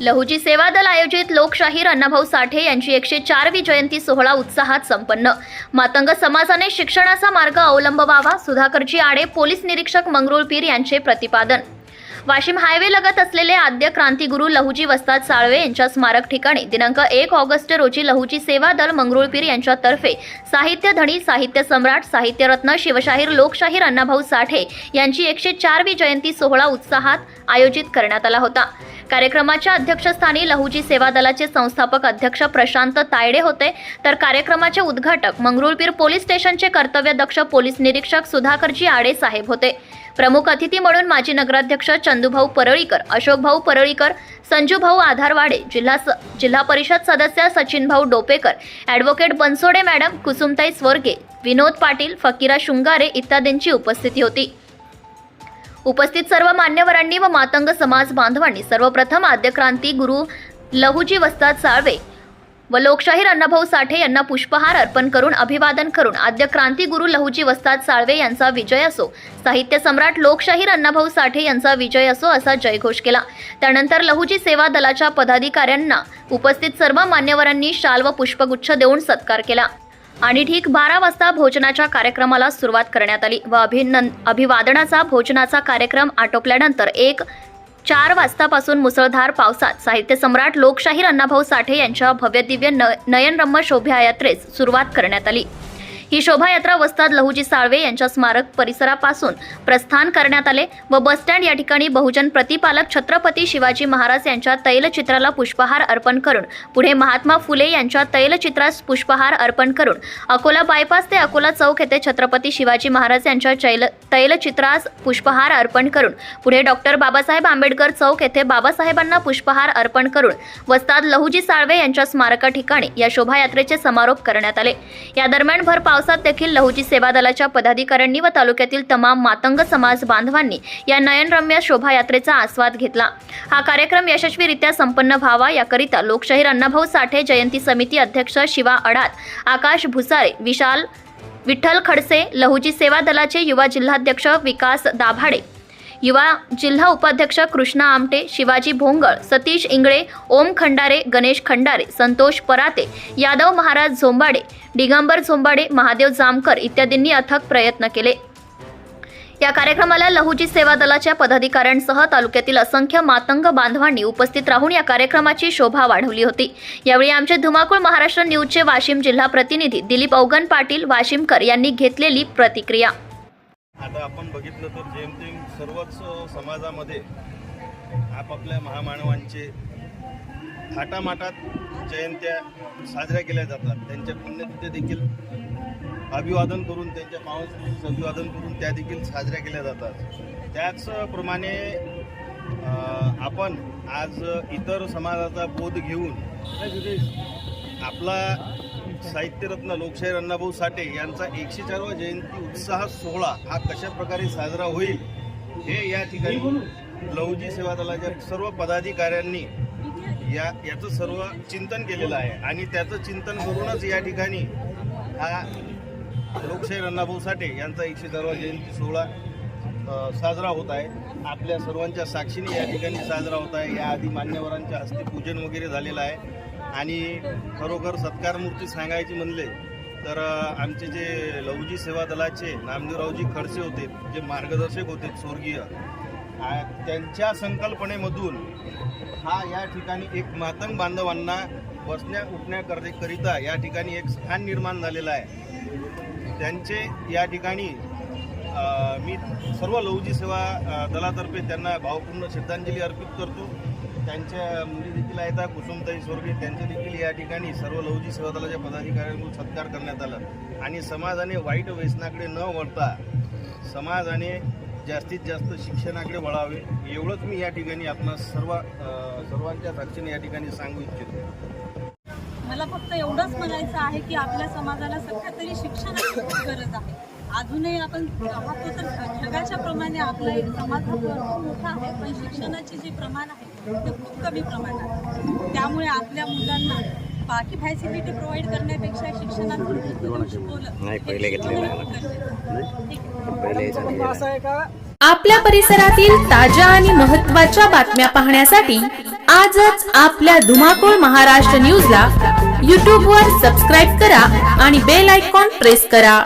लहुजी सेवा दल आयोजित लोकशाहीर अण्णाभाऊ साठे यांची एकशे चारवी जयंती सोहळा उत्साहात संपन्न. मातंग समाजाने शिक्षणाचा मार्ग अवलंबवावा सुधाकरजी आडे पोलीस निरीक्षक मंगरुळपीर यांचे प्रतिपादन. वाशिम हायवे लगत असलेले आद्य क्रांतीगुरू लहुजी वस्ताद साळवे यांच्या स्मारक ठिकाणी दिनांक एक ऑगस्ट रोजी लहुजी सेवा दल मंगरुळपीर यांच्यातर्फे साहित्यधनी साहित्य सम्राट साहित्यरत्न शिवशाहीर लोकशाहीर अण्णाभाऊ साठे यांची एकशे चारवी जयंती सोहळा उत्साहात आयोजित करण्यात आला होता. कार्यक्रमाच्या अध्यक्षस्थानी लहुजी सेवा दलाचे संस्थापक अध्यक्ष प्रशांत तायडे होते. तर कार्यक्रमाचे उद्घाटक मंगरुळपीर पोलीस स्टेशनचे कर्तव्यदक्ष पोलीस निरीक्षक सुधाकरजी आडे साहेब होते. प्रमुख अतिथी म्हणून माजी नगराध्यक्ष चंदूभाऊ परळीकर अशोकभाऊ परळीकर संजूभाऊ आधारवाडे जिल्हा स जिल्हा परिषद सदस्य सचिनभाऊ डोपेकर ॲडव्होकेट बनसोडे मॅडम कुसुमताई स्वर्गे विनोद पाटील फकीरा शुंगारे इत्यादींची उपस्थिती होती. उपस्थित सर्व मान्यवरांनी व मातंग समाज बांधवांनी सर्वप्रथम आद्यक्रांती गुरु लहुजी वस्ताद साळवे व लोकशाहीर अण्णाभाऊ साठे यांना पुष्पहार अर्पण करून अभिवादन करून आद्य क्रांती गुरु लहुजी वस्ताद साळवे यांचा विजय असो साहित्य सम्राट लोकशाहीर अण्णाभाऊ साठे यांचा विजय असो असा जयघोष केला. त्यानंतर लहुजी सेवा दलाच्या पदाधिकाऱ्यांना उपस्थित सर्व मान्यवरांनी शाल व पुष्पगुच्छ देऊन सत्कार केला. आणि ठीक बारा वाजता भोजनाच्या कार्यक्रमाला सुरुवात करण्यात आली व अभिनंद अभिवादनाचा भोजनाचा कार्यक्रम आटोपल्यानंतर एक चार वाजतापासून मुसळधार पावसात साहित्य सम्राट लोकशाहीर अण्णाभाऊ साठे यांच्या भव्यदिव्य न नयनरम्य शोभायात्रेस सुरुवात करण्यात आली. ही शोभायात्रा वस्ताद लहुजी साळवे यांच्या स्मारक परिसरापासून प्रस्थान करण्यात आले व बसस्टँड या ठिकाणी बहुजन प्रतिपालक छत्रपती शिवाजी महाराज यांच्या तैलचित्राला पुष्पहार अर्पण करून पुढे महात्मा फुले यांच्या तैलचित्रास पुष्पहार अर्पण करून अकोला बायपास ते अकोला चौक येथे छत्रपती शिवाजी महाराज यांच्या चैल तैलचित्रास पुष्पहार अर्पण करून पुढे डॉक्टर बाबासाहेब आंबेडकर चौक येथे बाबासाहेबांना पुष्पहार अर्पण करून वस्ताद लहुजी साळवे यांच्या स्मारका ठिकाणी या शोभायात्रेचे समारोप करण्यात आले. या दरम्यान भर पावसात देखील लहूजी सेवा दलाच्या पदाधिकाऱ्यांनी व तालुक्यातील तमाम मातंग समाज बांधवांनी या नयनरम्य शोभायात्रेचा आस्वाद घेतला. हा कार्यक्रम यशस्वीरित्या संपन्न व्हावा याकरिता लोकशाहीर अण्णाभाऊ साठे जयंती समिती अध्यक्ष शिवा अडात आकाश भुसारे विशाल विठ्ठल खडसे लहुजी सेवा दलाचे युवा जिल्हाध्यक्ष विकास दाभाडे युवा जिल्हा उपाध्यक्ष कृष्णा आमटे शिवाजी भोंगळ सतीश इंगळे ओम खंडारे गणेश खंडारे संतोष पराते यादव महाराज झोंबाडे दिगंबर झोंबाडे महादेव जामकर इत्यादींनी अथक प्रयत्न केले. या कार्यक्रमाला लहुजी सेवा दलाच्या पदाधिकाऱ्यांसह तालुक्यातील असंख्य मातंग बांधवांनी उपस्थित राहून या कार्यक्रमाची शोभा वाढवली होती. यावेळी आमचे धुमाकूळ महाराष्ट्र न्यूजचे वाशिम जिल्हा प्रतिनिधी दिलीप अवगन पाटील वाशिमकर यांनी घेतलेली प्रतिक्रिया. आता आपण बघितलं तर जेमतेम सर्वच समाजामध्ये आपापल्या महामानवांचे थाटामाटात जयंत्या साजऱ्या केल्या जातात. त्यांच्या पुण्यतिथ्या देखील अभिवादन करून त्यांच्या पावसाचं अभिवादन करून त्या देखील साजऱ्या केल्या जातात. त्याचप्रमाणे आपण आज इतर समाजाचा बोध घेऊन आपला साहित्यरत्न लोकशाहीर अण्णाभाऊ साठे यांचा एकशे चारवा जयंती उत्साह सोहळा हा कशा प्रकारे साजरा होईल हे या ठिकाणी लवजी सेवा दलाच्या सर्व पदाधिकाऱ्यांनी या याचं सर्व चिंतन केलेलं आहे. आणि त्याचं चिंतन करूनच या ठिकाणी हा लोकशाहीर अण्णाभाऊ साठे यांचा एकशे चारवा जयंती सोहळा साजरा होत आहे. आपल्या सर्वांच्या साक्षीने या ठिकाणी साजरा होत आहे. याआधी मान्यवरांच्या हस्ते पूजन वगैरे झालेलं आहे. आणि खरोखर सत्कार मूर्ती सांगायची म्हणले तर आमचे जे लवजी सेवा दलाचे नामदेवरावजी खडसे होते जे मार्गदर्शक होते स्वर्गीय त्यांच्या संकल्पनेमधून हा या ठिकाणी एक मातंग बांधवांना बसण्या उठण्याकरिता या ठिकाणी एक स्थान निर्माण झालेलं आहे. त्यांचे या ठिकाणी मी सर्व लवजी सेवा दलातर्फे त्यांना भावपूर्ण श्रद्धांजली अर्पित करतो. त्यांच्या मुली देखील आहेत कुसुमताई स्वर्गे त्यांचे देखील या ठिकाणी सर्व लवजी सेवा दलाच्या पदाधिकाऱ्यांकडून सत्कार करण्यात आला. आणि समाजाने वाईट व्यसनाकडे न वळता समाजाने जास्तीत जास्त शिक्षणाकडे वळावे एवढंच मी या ठिकाणी आपणास सर्व सर्वांच्या साक्षीने या ठिकाणी सांगू इच्छितो. मला फक्त एवढंच म्हणायचं आहे की आपल्या समाजाला सध्या तरी शिक्षणाची गरज आहे. अजूनही आपण पाहतो तर जगाच्या प्रमाणे आपला एक समाज भरपूर मोठा आहे पण शिक्षणाचे जे प्रमाण आहे ते खूप कमी प्रमाणात आहे. त्यामुळे आपल्या मुलांना बाकी फॅसिलिटी प्रोव्हाइड करण्यापेक्षा पहिले आपल्या परिसरातील ताज्या आणि महत्त्वाच्या बातम्या पाहण्यासाठी आजच आपल्या धुमाकूळ महाराष्ट्र न्यूजला यूट्यूबवर सबस्क्राईब करा आणि बेल आयकॉन प्रेस करा.